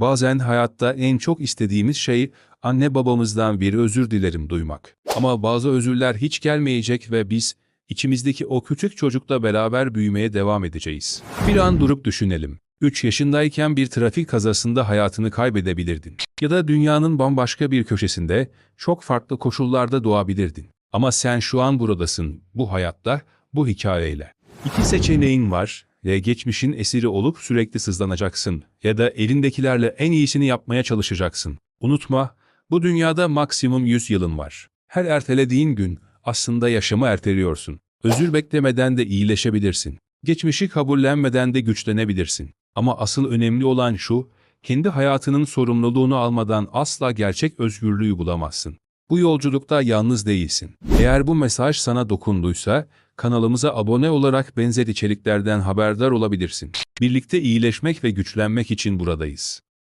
Bazen hayatta en çok istediğimiz şey anne babamızdan bir özür dilerim duymak. Ama bazı özürler hiç gelmeyecek ve biz içimizdeki o küçük çocukla beraber büyümeye devam edeceğiz. Bir an durup düşünelim. 3 yaşındayken bir trafik kazasında hayatını kaybedebilirdin. Ya da dünyanın bambaşka bir köşesinde çok farklı koşullarda doğabilirdin. Ama sen şu an buradasın, bu hayatta, bu hikayeyle. İki seçeneğin var ve geçmişin esiri olup sürekli sızlanacaksın ya da elindekilerle en iyisini yapmaya çalışacaksın. Unutma, bu dünyada maksimum 100 yılın var. Her ertelediğin gün aslında yaşamı erteliyorsun. Özür beklemeden de iyileşebilirsin. Geçmişi kabullenmeden de güçlenebilirsin. Ama asıl önemli olan şu, kendi hayatının sorumluluğunu almadan asla gerçek özgürlüğü bulamazsın. Bu yolculukta yalnız değilsin. Eğer bu mesaj sana dokunduysa, kanalımıza abone olarak benzer içeriklerden haberdar olabilirsin. Birlikte iyileşmek ve güçlenmek için buradayız.